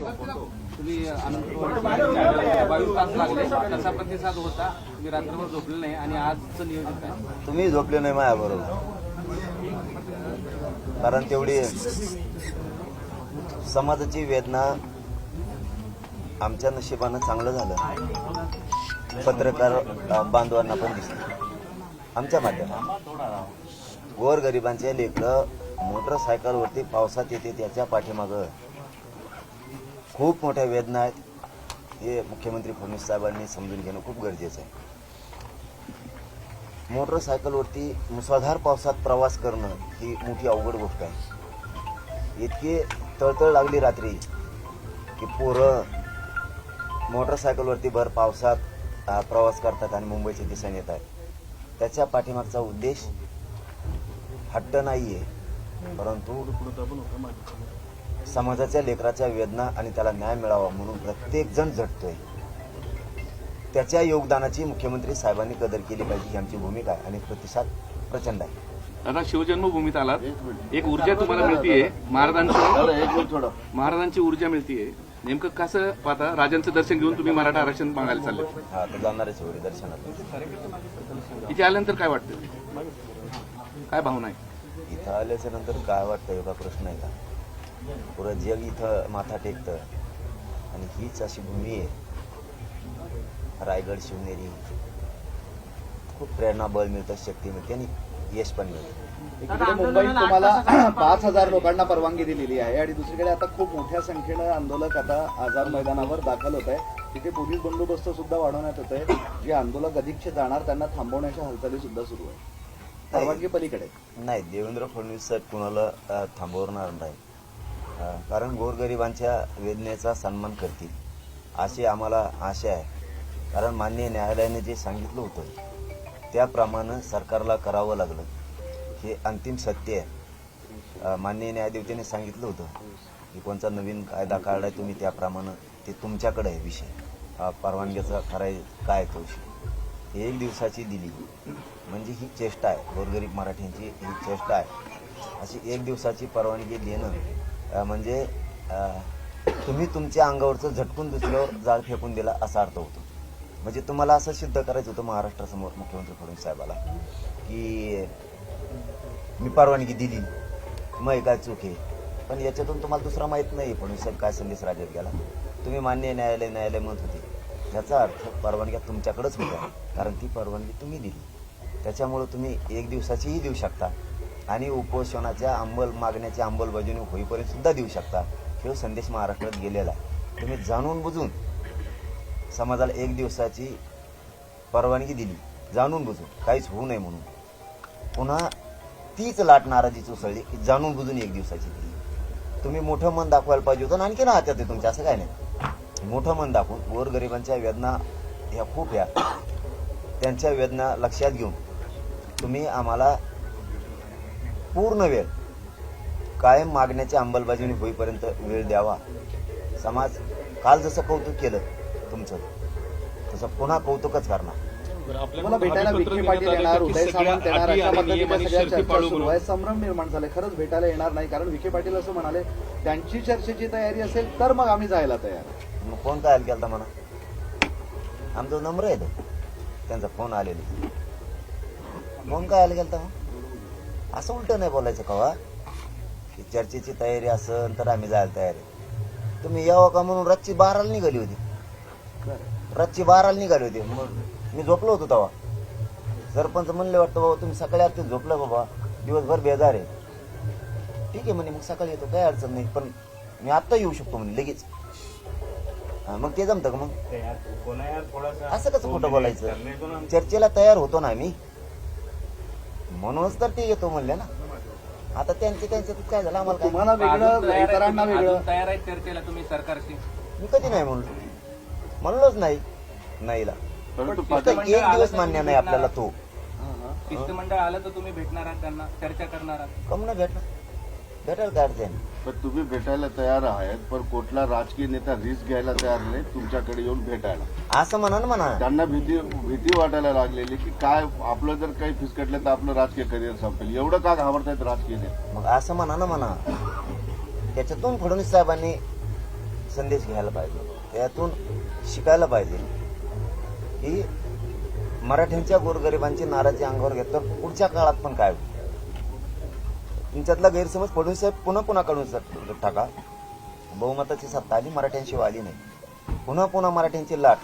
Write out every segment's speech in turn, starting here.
तुम्ही अनंत पवार बावीस तास लागले. कसा प्रतिसाद होता. तुम्ही रात्रभर झोपले नाही आणि आजचं नियोजन काय? तुम्ही झोपले नाही माझ्याबरोबर कारण तेवढी समाजाची वेदना आमच्या नशिबानं चांगलं झालं. पत्रकार बांधवांना पण दिसलं. आमच्या माध्यमात गोरगरिबांचे लेकरं मोटरसायकलवरती पावसात येते त्याच्या पाठीमागं. खूप मोठ्या वेदना आहेत. हे मुख्यमंत्री फडणवीस साहेबांनी समजून घेणं खूप गरजेचं आहे. मोटरसायकलवरती मुसळधार पावसात प्रवास करणं ही मोठी अवघड गोष्ट आहे. इतकी तळतळ लागली रात्री की पोरं मोटरसायकलवरती भर पावसात प्रवास करतात आणि मुंबईच्या दिशेने येत आहेत. त्याच्या पाठीमागचा उद्देश हट्ट नाही आहे परंतु समाजाच्या लेकराच्या वेदना आणि त्याला न्याय मिळावा म्हणून प्रत्येक जण झटतोय त्याच्या योगदानाची मुख्यमंत्री साहेबांनी कदर केली पाहिजे ही आमची भूमिका आहे आणि प्रतिसाद प्रचंड आहे. आता शिवजन्मभूमीत आलात. एक ऊर्जा तुम्हाला मिळतीये. महाराजांची महाराजांची ऊर्जा मिळतीये. नेमकं कसं पाहता? राजांचं दर्शन घेऊन तुम्ही मराठा आरक्षण मागायला चालले. हा तर जाणारच होईल दर्शनाला. इथे आल्यानंतर काय वाटतं? काय भावना आहे? इथं आल्याच्यानंतर काय वाटतं? एवढा प्रश्न आहे का? पुरं जग इथं माथा टेकतं. आणि हीच अशी भूमी आहे. रायगड शिवनेरी. खूप प्रेरणा बळ मिळतं शक्ती मिळते आणि यश पण मिळतं. मुंबईत तुम्हाला पाच हजार लोकांना परवानगी दिलेली आहे आणि दुसरीकडे आता खूप मोठ्या संख्येनं आंदोलक आता आझाद मैदानावर दाखल होत आहे तिथे पोलीस बंदोबस्त सुद्धा वाढवण्यात येत आहे. जे आंदोलक अधिकचे जाणार त्यांना थांबवण्याच्या हालचाली सुद्धा सुरू आहे परवानगी पलीकडे? नाही देवेंद्र फडणवीस साहेब कुणाला थांबवणार नाही. कारण गोरगरिबांच्या वेदनेचा सन्मान करतील अशी आम्हाला आशा आहे. कारण माननीय न्यायालयाने जे सांगितलं होतं त्याप्रमाणे सरकारला करावं लागलं. हे अंतिम सत्य आहे. मान्य माननीय न्यायदेवतेने सांगितलं होतं की कोणता नवीन कायदा काढलाय तुम्ही त्याप्रमाणे ते तुमच्याकडे आहे विषय. हा परवानगीचा काय तो विषय. एक दिवसाची दिली. म्हणजे ही चेष्टा आहे. गोरगरीब मराठ्यांची ही चेष्टा आहे. अशी एक दिवसाची परवानगी देणं म्हणजे तुम्ही तुमच्या अंगावरचं झटकून दुसऱ्यावर जाळ फेकून दिला असा अर्थ होतो. म्हणजे तुम्हाला असं सिद्ध करायचं होतं महाराष्ट्रासमोर मुख्यमंत्री फडणवीस साहेबाला की मी परवानगी दिली मग काय चूक आहे? पण याच्यातून तुम्हाला दुसरा माहीत नाही फडणवीस साहेब काय संदेश राज्यात गेला. तुम्ही मान्य न्यायालय न्यायालय म्हणत होते. याचा अर्थ परवानग्या तुमच्याकडंच होत्या कारण ती परवानगी तुम्ही दिली. त्याच्यामुळं तुम्ही एक दिवसाचीही देऊ शकता. आणि उपोषणाच्या अंमल मागण्याच्या अंमलबजावणी होईपर्यंत सुद्धा देऊ शकता. हे संदेश महाराष्ट्रात गेलेला आहे. तुम्ही जाणून बुजून समाजाला एक दिवसाची परवानगी दिली. जाणून बुजून. काहीच होऊ नये म्हणून. पुन्हा तीच लाट नाराजीच उसळली की जाणून बुजून एक दिवसाची दिली. तुम्ही मोठं मन दाखवायला पाहिजे होतं आणखी ना हातात आहे तुमच्या असं काय नाही. मोठं मन दाखवून गोरगरिबांच्या वेदना ह्या खूप ह्या. त्यांच्या वेदना लक्षात घेऊन तुम्ही आम्हाला पूर्ण वेळ कायम मागण्याची अंमलबजावणी होईपर्यंत वेळ द्यावा. समाज काल जसं कौतुक केलं तुमचं तसं पुन्हा कौतुकच करणार. तुम्हाला भेटायला विखे पाटील येणार उदय सामंत येणार अशा पद्धतीने सगळ्या चर्चा सुरू आहे संभ्रम निर्माण झाले खरंच भेटायला येणार नाही कारण विखे पाटील असं म्हणाले त्यांची चर्चेची तयारी असेल तर मग आम्ही जायला तयार. मग फोन काय केला म्हणा? आमचा नंबर आहे तो. त्यांचा फोन आलेला. फोन काय आला गेलता मग? असं उलट नाही बोलायचं कवा की चर्चेची तयारी असेल तर आम्ही जायला तयार आहे. तुम्ही यावं का म्हणून रातची बाराला निघाली होती? रातची बाराला निघाली होती. मग मी झोपलो होतो तेव्हा. सरपंच म्हणले वाटतं बाबा तुम्ही सकाळी आरती झोपलं बाबा. दिवसभर बेजार आहे. ठीक आहे म्हणे मग सकाळी येतो काय अडचण नाही. पण मी आत्ता येऊ शकतो म्हणे लगेच. हा, मग ते जमतं का मग? असं कसं खोटं बोलायचं? चर्चेला तयार होतो ना आम्ही. म्हणूनच तर ते येतो म्हणले ना. आता त्यांचे त्यांचं काय झालं? आम्हाला काय तुम्हाला वेगळं तयार इतरांना वेगळं. अजून तयार आहे चर्चेला तुम्ही सरकारशी. मी कधी नाही म्हणलो. म्हणलोच नाही. नाहीला. परंतु फक्त एक दिवस मान्य नाही आपल्याला तो. हा, हा. शिष्टमंडळ आलं तर तुम्ही भेटणार आहात त्यांना चर्चा करणार आहात. कम ना भेटणार. काय अडचण पण तुम्ही भेटायला तयार आहात पण कुठला राजकीय नेता रिस्क घ्यायला तयार नाही तुमच्याकडे येऊन भेटायला. असं म्हणा ना म्हणा. त्यांना भीती भीती वाटायला लागलेली की काय आपलं जर काही फिसकटलं तर आपलं राजकीय करिअर संपेल. एवढं का घाबरतायत राजकीय नेते? मग असं म्हणा ना म्हणा. त्याच्यातून फडणवीस साहेबांनी संदेश घ्यायला पाहिजे. त्यातून शिकायला पाहिजे. की मराठ्यांच्या गोरगरिबांची नाराजी अंगावर घेत तर पुढच्या काळात पण काय होईल? तुमच्यातला गैरसमज फडणवीस साहेब पुन्हा पुन्हा काढून टाका बहुमताची सत्ता आली मराठ्यांशिवाय आली नाही. पुन्हा पुन्हा मराठ्यांची लाट.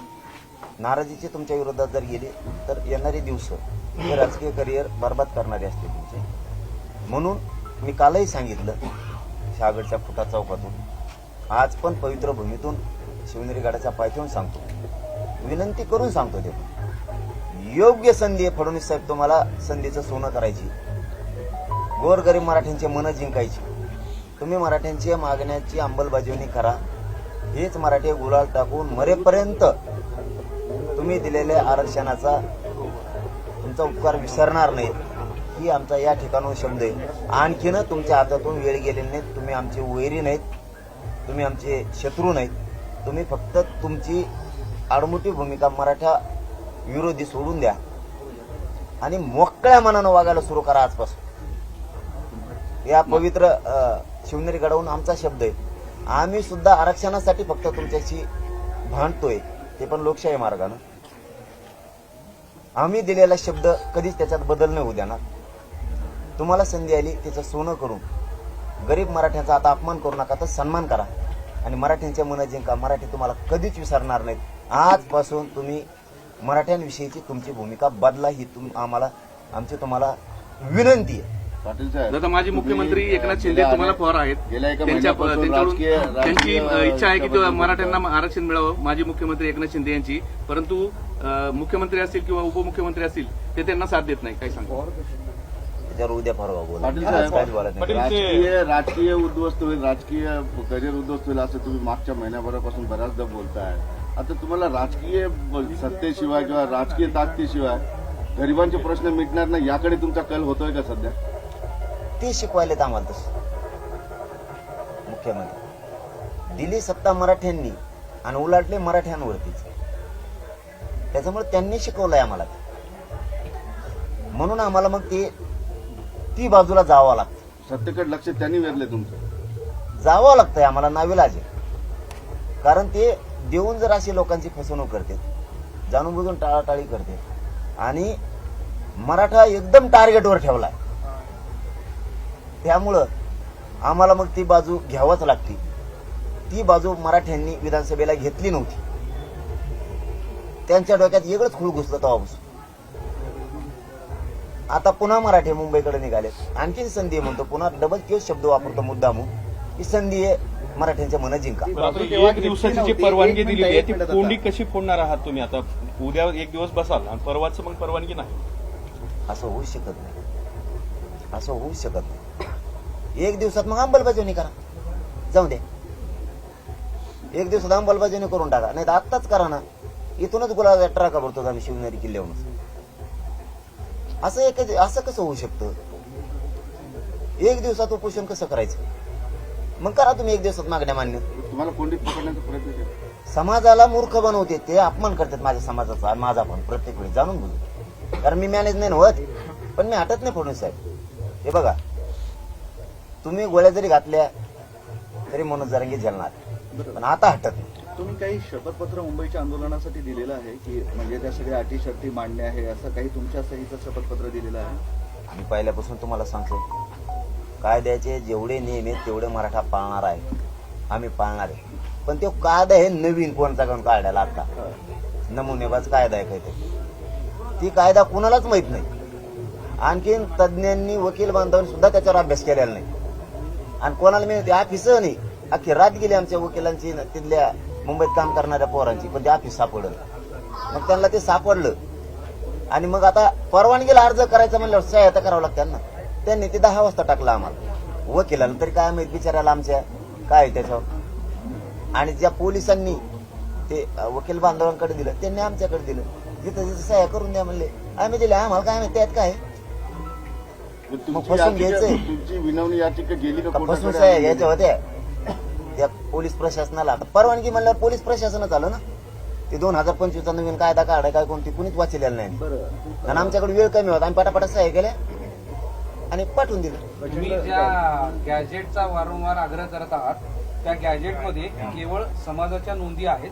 नाराजीची तुमच्या विरोधात जर गेली तर येणारे दिवस हे राजकीय करिअर बर्बाद करणारे असते तुमचे. म्हणून मी कालही सांगितलं शहागडच्या फुटा चौकातून. आज पण पवित्र भूमीतून शिवनेरी गडाच्या पायथ्याहून सांगतो. विनंती करून सांगतो ते. योग्य संधी आहे फडणवीस साहेब तुम्हाला संधीचं सोनं करायची. गोरगरीब मराठ्यांचे मनं जिंकायची. तुम्ही मराठ्यांच्या मागण्याची अंमलबजावणी करा. हेच मराठी गुलाल टाकून मरेपर्यंत तुम्ही दिलेल्या आरक्षणाचा तुमचा उपकार विसरणार नाही ही आमचा या ठिकाणून शब्द आहे. आणखीन तुमच्या हातातून वेळ गेलेली नाहीत. तुम्ही आमचे वैरी नाहीत. तुम्ही आमचे शत्रू नाहीत. तुम्ही फक्त तुमची आडमुठी भूमिका मराठा विरोधी सोडून द्या. आणि मोकळ्या मनानं वागायला सुरू करा आजपासून. या पवित्र शिवनेरी गडावून आमचा शब्द आहे. आम्ही सुद्धा आरक्षणासाठी फक्त तुमच्याशी भांडतोय. ते पण लोकशाही मार्गानं. आम्ही दिलेला शब्द कधीच त्याच्यात बदल नाही होऊ देणार. तुम्हाला संधी आली त्याचं सोनं करून. गरीब मराठ्यांचा आता अपमान करू नका तर सन्मान करा. आणि मराठ्यांच्या मन जिंका. मराठी तुम्हाला कधीच विसरणार नाहीत. आजपासून तुम्ही मराठ्यांविषयीची तुमची भूमिका बदला ही तुम आम्हाला आमची तुम्हाला विनंती आहे. पाटील साहेब दादा माजी मुख्यमंत्री एकनाथ शिंदे तुम्हाला फॉर आहेत. त्यांच्या त्यांच्याकडून त्यांची इच्छा आहे की मराठ्यांना आरक्षण मिळावं माजी मुख्यमंत्री एकनाथ शिंदे यांची. परंतु मुख्यमंत्री असतील किंवा उपमुख्यमंत्री असतील ते त्यांना साथ देत नाही. काय नाही. राजकीय राजकीय उद्ध्वस्त होईल राजकीय करिअर उद्ध्वस्त होईल असं तुम्ही मागच्या महिन्याभरापासून बऱ्याचदा बोलताय. आता तुम्हाला राजकीय सत्तेशिवाय किंवा राजकीय ताकदीशिवाय गरिबांचे प्रश्न मिटणार नाही याकडे तुमचा कल होतोय का सध्या? ते शिकवायलेत आम्हाला तसं. मुख्यमंत्री. दिली सत्ता मराठ्यांनी आणि उलाटले मराठ्यांवरतीच. त्याच्यामुळे त्यांनी शिकवलंय आम्हाला. म्हणून आम्हाला मग ते ती बाजूला जावं लागतं. सत्तेकडे लक्ष त्यांनी वेधले तुमचं. जावं लागतंय आम्हाला नाविलाज. कारण ते देऊन जर अशी लोकांची फसवणूक करते जाणून बुजून टाळाटाळी करते आणि मराठा एकदम टार्गेटवर ठेवलाय. त्यामुळं आम्हाला मग ती बाजू घ्यावंच लागते. ती बाजू मराठ्यांनी विधानसभेला घेतली नव्हती. त्यांच्या डोक्यात वेगळंच खूळ घुसलं तेव्हापासून. आता पुन्हा मराठी मुंबईकडे निघाले. आणखीन संधी आहे म्हणतो पुन्हा डबल तोच शब्द वापरतो मुद्दामून ही संधी आहे मराठ्यांच्या मन जिंका. एक दिवसाची जी परवानगी एक आहे ती कोंडी कशी फोडणार आहात तुम्ही आता? उद्या एक दिवस बसाल आणि परवाच मग परवानगी नाही. असं होऊ शकत नाही. असं होऊ शकत नाही. एक दिवसात मग अंमलबजावणी करा. जाऊ दे. एक दिवसात अंमलबजावणी करून टाका. नाही तर आत्ताच करा ना. इथूनच गुलाब ट्राका भरतो आम्ही शिवनेरी किल्ल्यावरून. असं एक असं कसं होऊ शकतं? एक दिवसात उपोषण कसं करायचं? मग करा तुम्ही एक दिवसात मागण्या मान्य. तुम्हाला कोंडीत पकडण्याचा प्रयत्न केला. समाजाला मूर्ख बनवते ते अपमान करतात माझ्या समाजाचा आणि माझा पण प्रत्येक वेळी. जाणून बुजून कारण मी मॅनेज नाही ना होत. पण मी हटत नाही फडणवीस साहेब. हे बघा. तुम्ही गोळ्या जरी घातल्या तरी मनोज जरांगी झेलणार पण आता हटत नाही. तुम्ही काही शपथपत्र मुंबईच्या आंदोलनासाठी दिलेलं आहे की म्हणजे त्या सगळ्या अटी शर्ती मांडणे आहे असं काही तुमच्या सहीचं शपथपत्र दिलेलं आहे? मी पहिल्यापासून तुम्हाला सांगतो कायद्याचे जेवढे नियम आहेत तेवढे मराठा पाळणार आहे. आम्ही पाळणार आहे. पण तो कायदा आहे नवीन कोणता घेऊन काढायला आता? नमुनेबाज कायदा आहे काहीतरी. ती कायदा कुणालाच माहीत नाही. आणखीन तज्ज्ञांनी वकील बांधवांनी सुद्धा त्याच्यावर अभ्यास केलेला नाही. आणि कोणाला मिळते ऑफिस नाही अख्खी रात गेली आमच्या वकिलांची तिथल्या मुंबईत काम करणाऱ्या पोरांची पण ते ऑफिस सापडलं मग त्यांना ते सापडलं. आणि मग आता परवानगीला अर्ज करायचा म्हणल्यावर सहायता करावं लागतं त्यांना त्यांनी ते दहा वाजता टाकलं आम्हाला. वकिलांना तरी काय माहीत बिचारायला आमच्या काय आहे त्याच्यावर. आणि ज्या पोलिसांनी ते वकील बांधवांकडे दिलं त्यांनी आमच्याकडे दिलं. जिथं जिथं सह्या करून द्या म्हणले. आम्ही दिले आम्हाला काय माहिती त्यात काय आहे? मग मग तुमची फसून याचिका घ्यायचंय. तुमची विनवणी याचिका गेली का का फसून कोर्टाकडे? सह्या घ्यायच्या होत्या त्या पोलीस प्रशासनाला परवानगी म्हणल्यावर पोलीस प्रशासनच आलं ना? ते दोन हजार पंचवीसचा नवीन कायदा काढाय काय कोणती कुणीच वाचलेला नाही. बरं. आणि आमच्याकडे वेळ कमी होता. आम्ही पटापटा सह्या केल्या आणि पाठवून दिलं. तुम्ही ज्या गॅजेटचा वारंवार आग्रह करत आहात त्या गॅजेटमध्ये केवळ समाजाच्या नोंदी आहेत.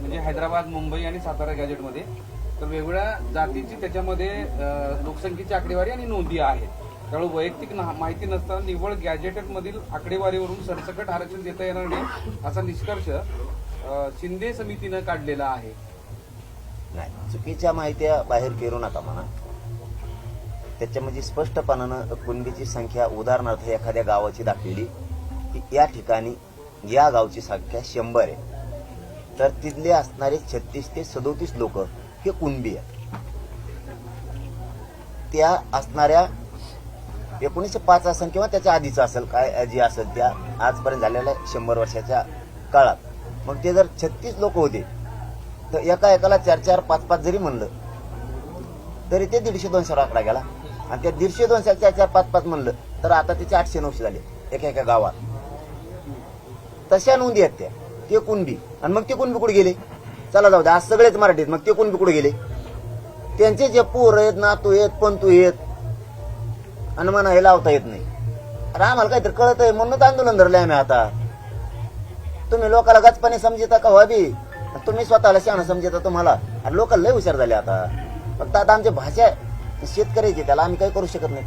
म्हणजे हैदराबाद मुंबई आणि सातारा गॅजेटमध्ये तर वेगवेगळ्या जातीची त्याच्यामध्ये लोकसंख्येची आकडेवारी आणि नोंदी आहेत. त्यामुळे वैयक्तिक माहिती नसताना निव्वळ गॅजेटेडमधील आकडेवारीवरून सरसकट आरक्षण देता येणार नाही असा निष्कर्ष शिंदे समितीनं काढलेला आहे. नाही चुकीच्या माहित्या बाहेर फिरू नका म्हणा. त्याच्यामध्ये स्पष्टपणानं कुणबीची संख्या उदाहरणार्थ एखाद्या गावाची दाखवली की या ठिकाणी या गावची संख्या शंभर आहे. तर तिथले असणारे छत्तीस ते सदोतीस लोक हे कुणबी आहे. त्या असणाऱ्या एकोणीसशे पाच असेल किंवा त्याच्या आधीचं असेल काय जे असेल त्या आजपर्यंत झालेल्या शंभर वर्षाच्या काळात. मग ते जर छत्तीस लोक होते तर एका एकाला चार चार पाच पाच जरी म्हणलं तरी ते दीडशे दोनशे आकडा गेला. आणि त्या दीडशे दोनशे चार चार पाच पाच म्हणलं तर आता त्याचे आठशे नऊशे झाले एका एका गावात. तशा नोंदी आहेत त्या. ते कुणबी. आणि मग ते कुणबी कुठे गेले? चला जाऊ दे आज सगळेच मराठीत. मग ते कोण कुठे गेले? त्यांचे जे पोर आहेत नातू आहेत पंतू आहेत आणि म्हणा हे लावता येत नाही. अरे आम्हाला काहीतरी कळत आहे म्हणूनच आंदोलन धरले आम्ही आता. तुम्ही लोकाला गचपाने समजता का हो व्हावी तुम्ही स्वतःला शहाणं समजता तुम्हाला. आणि लोक लय हुशार झाले आता. फक्त आता आमची भाषा शेतकऱ्याची त्याला आम्ही काही करू शकत नाही.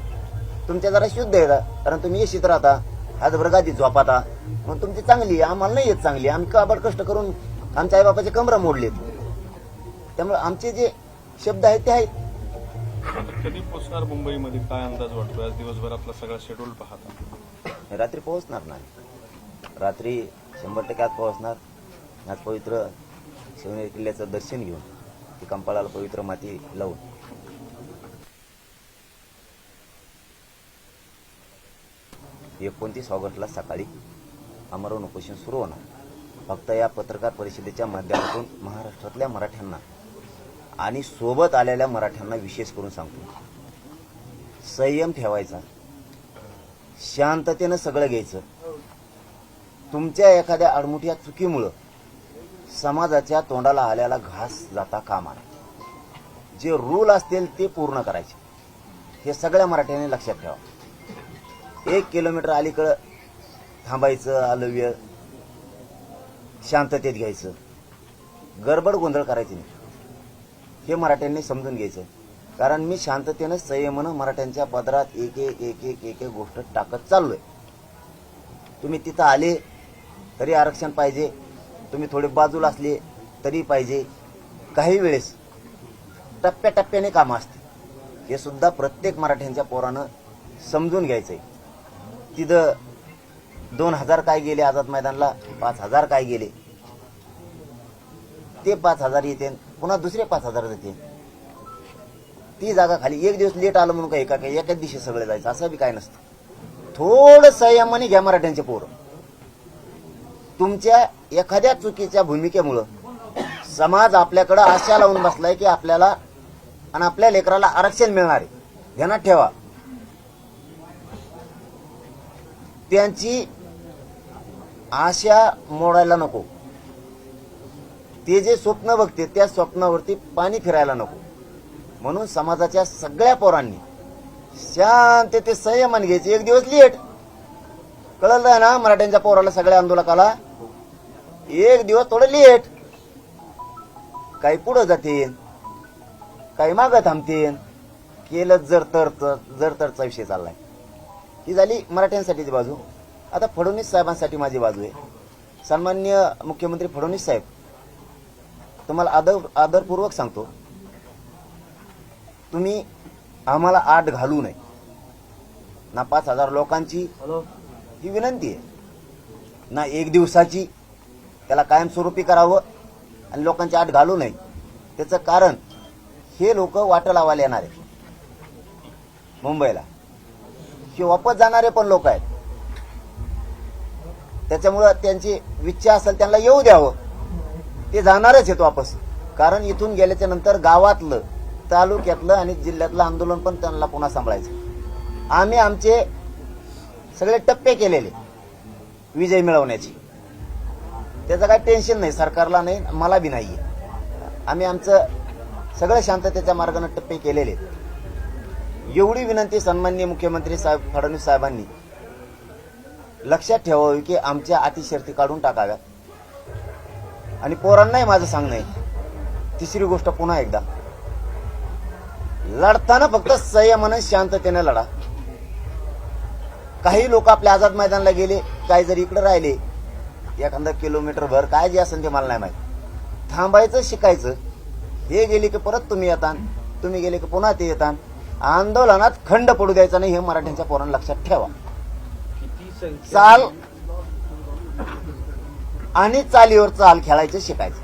तुमच्या जरा शुद्ध आहे कारण तुम्ही येशीत राहता. हातभर गादी झोपाता. मग तुमची चांगली आहे आम्हाला नाही येत चांगली. आम्ही काबड कष्ट करून आमच्या आईबापाचे कमरा मोडलेत त्यामुळे आमचे जे शब्द आहेत ते आहेत. कधी पोहोचणार मुंबईमध्ये? काय अंदाज वाटतो आज दिवसभरातला सगळा शेड्यूल पाहता. रात्री पोहोचणार नाही रात्री शंभर टक्के आज पोहोचणार. आज पवित्र शिवनेरी किल्ल्याचं दर्शन घेऊन ती कंपाळाला पवित्र माती लावून. एकोणतीस ऑगस्टला सकाळी अमरण उपोषण सुरू होणार. फक्त या पत्रकार परिषदेच्या माध्यमातून महाराष्ट्रातल्या मराठ्यांना आणि सोबत आलेल्या मराठ्यांना विशेष करून सांगतो. संयम ठेवायचा. शांततेनं सगळं घ्यायचं. तुमच्या एखाद्या अडमुठ्या चुकीमुळं समाजाच्या तोंडाला आल्याला घास जाता कामा जे रूल असतील ते पूर्ण करायचे. हे सगळ्या मराठ्यांनी लक्षात ठेवा. एक किलोमीटर अलीकडं थांबायचं आलव्य शांततेत घ्यायचं. गडबड गोंधळ करायची नाही. हे मराठ्यांनी समजून घ्यायचं. कारण मी शांततेनं संयमानं मराठ्यांच्या पदरात एक एक एक एक एक एक गोष्ट टाकत चाललोय. तुम्ही तिथं आले तरी आरक्षण पाहिजे. तुम्ही थोडे बाजूला असले तरी पाहिजे. काही वेळेस टप्प्याटप्प्याने कामं असते हे सुद्धा प्रत्येक मराठ्यांच्या पोरानं समजून घ्यायचंय. तिथं दोन हजार काय गेले आझाद मैदानला? पाच हजार काय गेले? ते पाच हजार येते पुन्हा दुसरे पाच हजार येते ती जागा खाली एक दिवस लेट आलं म्हणून काही का काही एकाच दिवशी सगळे जायचं असं बी काय नसतं. थोडं संयमाने घ्या मराठ्यांचे पोरं. तुमच्या एखाद्या चुकीच्या भूमिकेमुळं समाज आपल्याकडं आशा लावून बसलाय की आपल्याला आणि आपल्या लेकराला आरक्षण मिळणार आहे. ध्यानात ठेवा. त्यांची आशा मोडायला नको. ते जे स्वप्न बघते त्या स्वप्नावरती पाणी फिरायला नको. म्हणून समाजाच्या सगळ्या पोरांनी शांत ते संयमान घ्यायचे. एक दिवस लेट कळलं ना मराठ्यांच्या पोराला सगळ्या आंदोलकाला? एक दिवस थोडं लेट काही पुढं जातील काही मागं थांबतील. केलं जर तर जर तरचा विषय चाललाय. ही झाली मराठ्यांसाठीची बाजू. आता फडणवीस साहेबांसाठी माझी बाजू आहे. सन्मान्य मुख्यमंत्री फडणवीस साहेब तुम्हाला आदर आदरपूर्वक सांगतो तुम्ही आम्हाला आठ घालू नये. ना पाच हजार लोकांची ही विनंती आहे. ना एक दिवसाची त्याला कायमस्वरूपी करावं आणि लोकांची आठ घालू नये. त्याचं कारण हे लोक वाट लावायला येणार आहेत. मुंबईला. हे वापस जाणारे पण लोक आहेत. त्याच्यामुळं त्यांची इच्छा असेल त्यांना येऊ द्यावं. ते जाणारच आहेत वापस. कारण इथून गेल्याच्यानंतर गावातलं तालुक्यातलं आणि जिल्ह्यातलं आंदोलन पण त्यांना पुन्हा सांभाळायचं. आम्ही आमचे सगळे टप्पे केलेले विजय मिळवण्याची. त्याचं काही टेन्शन नाही सरकारला नाही मला बी नाही आम्ही आमचं सगळं शांततेच्या मार्गाने टप्पे केलेले आहेत. एवढी विनंती सन्माननीय मुख्यमंत्री साहेब फडणवीस साहेबांनी लक्षात ठेवावी की आमच्या अतिशर्ती काढून टाकाव्यात. आणि पोरांनाही माझं सांगणं आहे. तिसरी गोष्ट पुन्हा एकदा. लढताना फक्त संयमानं शांततेने लढा. काही लोक आपल्या आझाद मैदानाला गेले काही जर इकडे राहिले. एखादा किलोमीटर भर काय जे असेल ते मला नाही माहीत. थांबायचं शिकायचं. हे गेले की परत तुम्ही येतान तुम्ही गेले की पुन्हा ते येतान. आंदोलनात खंड पडू द्यायचा नाही हे मराठ्यांच्या पोरांना लक्षात ठेवा. चाल. आणि चालीवर चाल खेळायचं शिकायचं.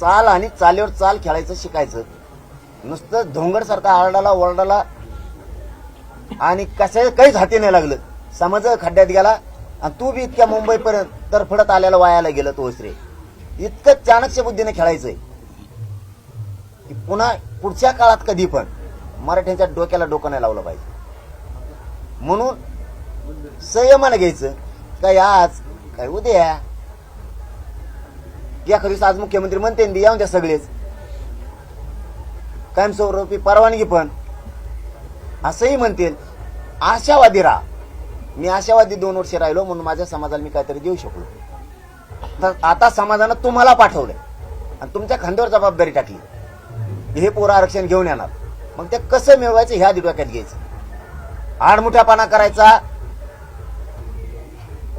चाल आणि चालीवर चाल खेळायचं शिकायचं. नुसतं धोंगडसारखा आरडाला ओरडाला आणि कशा काहीच हाती नाही लागलं. समज खड्ड्यात गेला? आणि तू बी इतक्या मुंबईपर्यंत तरफडत आलेला वायाला गेलं तो रे इतकं चाणक्य बुद्धीने खेळायचंय. की पुन्हा पुढच्या काळात कधी पण मराठ्यांच्या डोक्याला डोकं नाही लावलं पाहिजे. म्हणून संयमानं घ्यायचं. काय आज? काय उद्या? या दिवस आज मुख्यमंत्री म्हणते ना, येऊन द्या सगळेच. कायमस्वरूपी परवानगी पण. असंही म्हणतील आशावादी राहा. मी आशावादी दोन वर्ष राहिलो म्हणून माझ्या समाजाला मी काहीतरी देऊ शकलो. आता- आता समाजानं तुम्हाला पाठवलंय. आणि तुमच्या खांद्यावर जबाबदारी टाकली. हे पोरं आरक्षण घेऊन येणार. मग ते कसं मिळवायचं ह्या आधी घ्यायचं. आडमुठ्यापणा करायचा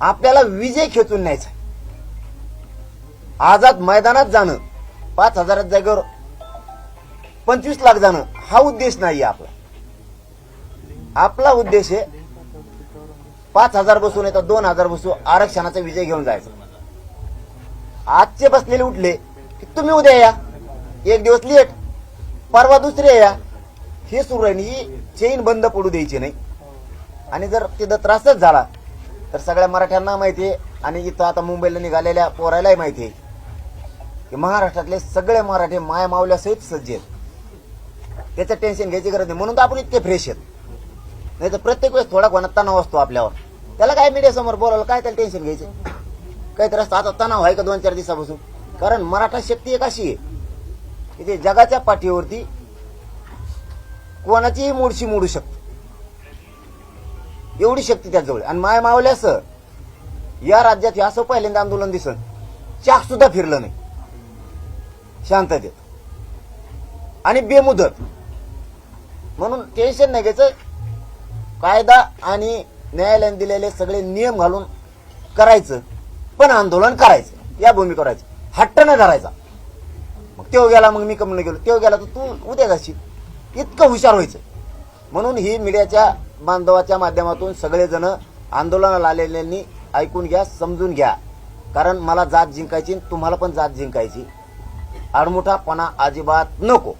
आपल्याला विजय खेचून न्यायचा आझाद मैदानात जाणं पाच हजारात जागेवर पंचवीस लाख जाणं हा उद्देश नाहीये आपला. आपला उद्देश आहे पाच हजार बसून येतात दोन हजार बसू आरक्षणाचा विजय घेऊन जायचा. आजचे बसलेले उठले की तुम्ही उद्या या. एक दिवस लेट परवा दुसरे या. हे सुरू आहे ही चेन बंद पडू द्यायची नाही. आणि जर तिथं त्रासच झाला तर सगळ्या मराठ्यांना माहिती आहे. आणि इथं आता मुंबईला निघालेल्या पोरायलाही माहिती आहे. की महाराष्ट्रातले सगळे मराठी माया मावल्यासहित सज्ज आहेत. त्याचं टेन्शन घ्यायची गरज नाही. म्हणून तर आपण इतके फ्रेश आहेत. नाही तर प्रत्येक वेळेस थोडा कोणा तणाव असतो आपल्यावर. त्याला काय मीडिया समोर काय त्याला टेन्शन घ्यायचं? काही तर आता तणाव आहे का दोन चार दिवसापासून? कारण मराठा शक्ती एक अशी आहे की ते जगाच्या पाठीवरती कोणाचीही मोडशी मोडू शकते. एवढी शक्ती त्याजवळ. आणि माय असं या राज्यात हे असं पहिल्यांदा आंदोलन दिसल चाक सुद्धा फिरलं नाही. शांततेत आणि बेमुदत. म्हणून टेन्शन नाही घ्यायचं. कायदा आणि न्यायालयाने दिलेले सगळे नियम घालून करायचं. पण आंदोलन करायचं. या भूमिका राहायचं हट्ट न धरायचा. मग तेव्हा गेला मग मी कमन गेलो. तेव्हा गेला तर तू उद्या जाशील. इतकं हुशार व्हायचं. म्हणून ही मीडियाच्या बांधवाच्या माध्यमातून सगळेजण आंदोलनाला आलेल्यांनी ऐकून घ्या समजून घ्या. कारण मला जात जिंकायची तुम्हाला पण जात जिंकायची. आडमुठापणा अजिबात नको.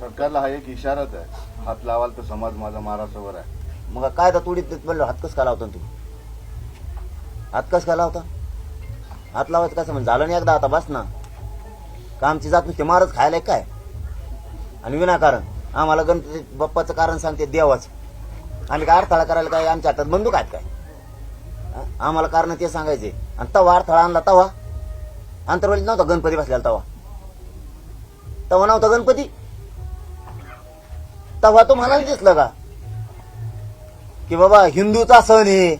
सरकारला हा एक इशाराच आहे. हात लावाल तर समाज माझा महाराष्ट्रावर आहे. मग काय तर तोडीत म्हणलं हात कस का लावता तुम्ही? हात कस का लावता? हात लावायचं कसं म्हणजे? झालं नाही एकदा आता बस ना. का आमची जात नुसते मारच खायला काय? आणि विनाकारण. आम्हाला गणपती बाप्पाचं कारण सांगते देवाचं. आम्ही काय अडथळा करायला काय? आमच्या हातात बंदूक आहेत काय? आम्हाला कारण ते सांगायचे. आणि तवा अडथळा आणला तवा. आंतरवलीत नव्हता गणपती बसलेला तवा. तवा नव्हता गणपती. तवा तो मला दिसलं का? की बाबा हिंदूचा सण आहे.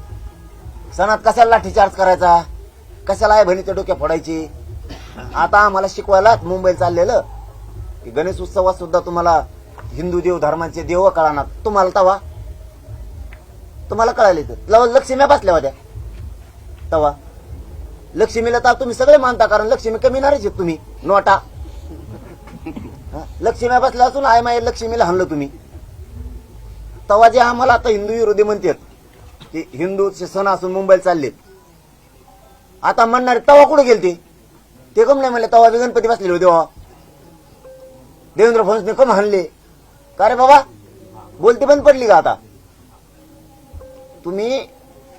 सणात कशाला लाठीचार्ज करायचा? कशाला आहे बहिणीच्या डोक्या फोडायची? आता आम्हाला शिकवायला मुंबईला चाललेलं. की गणेश उत्सवात सुद्धा तुम्हाला हिंदू देव धर्मांचे देव कळणार. तुम्हाला तवा. तुम्हाला कळाले तर लक्ष्म्या बसल्या होत्या. तवा. लक्ष्मीला तर तुम्ही सगळे मानता कारण लक्ष्मी कमी नाहीच तुम्ही. नोटा. लक्ष्मी लक्ष्म्या बसल्या असून आय माय लक्ष्मीला हाणलं तुम्ही. तवा जे आम्हाला आता हिंदू विरोधी म्हणतात की हिंदूचे सण असून मुंबईला चालले आता म्हणणारे तवा कुठे गेलते? ते कम नाही म्हणले तवा बी गणपती बसलेले होते तेव्हा. देवेंद्र फडणवीसने कम हाणले? का रे बाबा? बोलती बंद पडली का आता? तुम्ही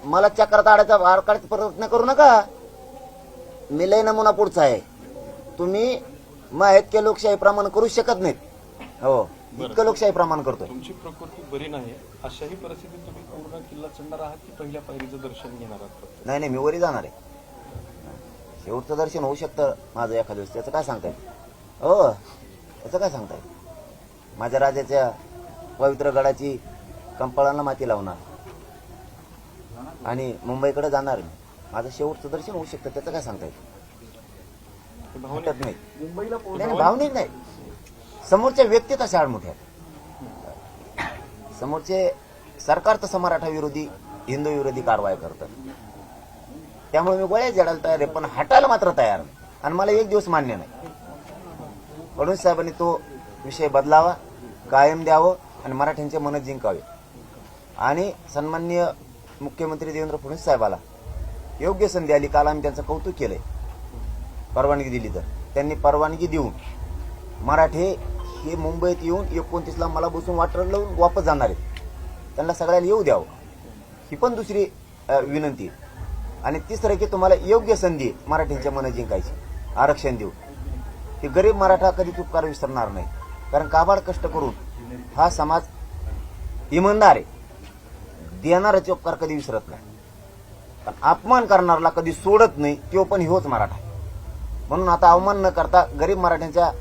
मला चक्रात आडायचा वार काढायचा प्रयत्न करू नका. मी लय नमुना पुढचा आहे. तुम्ही माहीत लोकशाही प्रमाण करू शकत नाहीत. हो इतकं लोकशाही प्रमाण करतोय. तुमची प्रकृती बरी नाही अशाही परिस्थितीत तुम्ही पूर्ण किल्ला चढणार आहात की पहिल्या पायरीचं दर्शन घेणार आहात नाही नाही मी वरी जाणार आहे. शेवटचं दर्शन होऊ शकतं माझं एखाद्या दिवस त्याचं काय सांगताय? हो त्याचं काय सांगताय? माझ्या राजाच्या पवित्र गडाची कंपाळांना माती लावणार. आणि मुंबईकडे जाणार मी. माझं शेवटचं दर्शन होऊ शकतं त्याचं काय भावनिक वाटत नाही. नाही, नाही, भावनिक नाही. समोरच्या व्यक्ती तशा आडमुठ्या आहेत. समोरचे सरकार तसं मराठा विरोधी हिंदू विरोधी कारवाई करतं त्यामुळे मी गोळ्या जडायला तयार आहे पण हटायला मात्र तयार नाही. आणि मला एक दिवस मान्य नाही. फडणवीस साहेबांनी तो विषय बदलावा कायम द्यावं आणि मराठ्यांचे मन जिंकावे. आणि सन्माननीय मुख्यमंत्री देवेंद्र फडणवीस साहेबाला. योग्य संधी आली काल आम्ही त्यांचं कौतुक केलंय. परवानगी दिली तर. त्यांनी परवानगी देऊन मराठे हे मुंबईत येऊन एकोणतीसला मला बसून वाटर लावून वापस जाणार आहेत. त्यांना सगळ्याला येऊ द्यावं. ही पण दुसरी विनंती आहे. आणि तिसरं की तुम्हाला योग्य संधी मराठ्यांच्या मनं जिंकायची. आरक्षण देऊ की गरीब मराठा कधी उपकार विसरणार नाही. कारण काबाड कष्ट करून हा समाज इमानदार आहे. देणाराचे उपकार कधी विसरत नाही. पण अपमान करणारला कधी सोडत नाही तो पण ह्योच मराठा. म्हणून आता अवमान न करता गरीब मराठ्यांच्या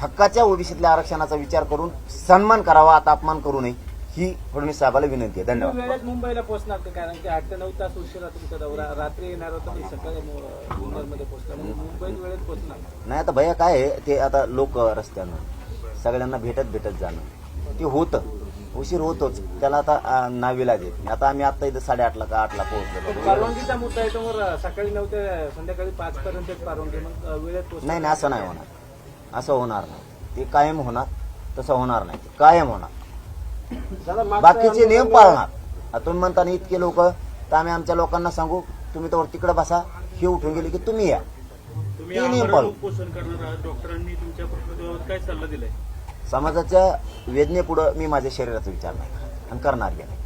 हक्काच्या ओबीसीतल्या आरक्षणाचा विचार करून सन्मान करावा आता अपमान करू नये ही फडणवीस साहेबाला विनंती आहे. धन्यवाद. मुंबईला पोहोचणार कारण की आठ ते नऊ तास उशिरा तुमचा दौरा. रात्री येणार होता सकाळी मुंबईत वेळेत पोहोचणार. नाही आता भैया काय आहे ते आता लोक रस्त्यानं सगळ्यांना भेटत भेटत जाणं. ते होतं. उशीर होतोच. त्याला आता नाविलाज आहे आता आम्ही आता इथं साडेआठला का आठला पोहोचलो परवानगीचा मुद्दा आहे तर सकाळी नऊ ते संध्याकाळी पाच पर्यंत परवानगी. मग अं, वेळेत नाही नाही असं नाही होणार. असं होणार नाही. ते कायम होणार तसं होणार नाही. ते कायम होणार. बाकीचे नियम पाळणार. आता तुम्ही म्हणताना इतके लोक तर आम्ही आमच्या लोकांना सांगू तुम्ही तर तिकडे बसा. हे उठून गेले की तुम्ही या. ते नियम पाळू. पोषण करणार आहात डॉक्टरांनी तुमच्या प्रकृतीबाबत काय सल्ला दिलाय? समाजाच्या वेदनेपुढं मी माझ्या शरीराचा विचार नाही करणार आणि करणार नाही.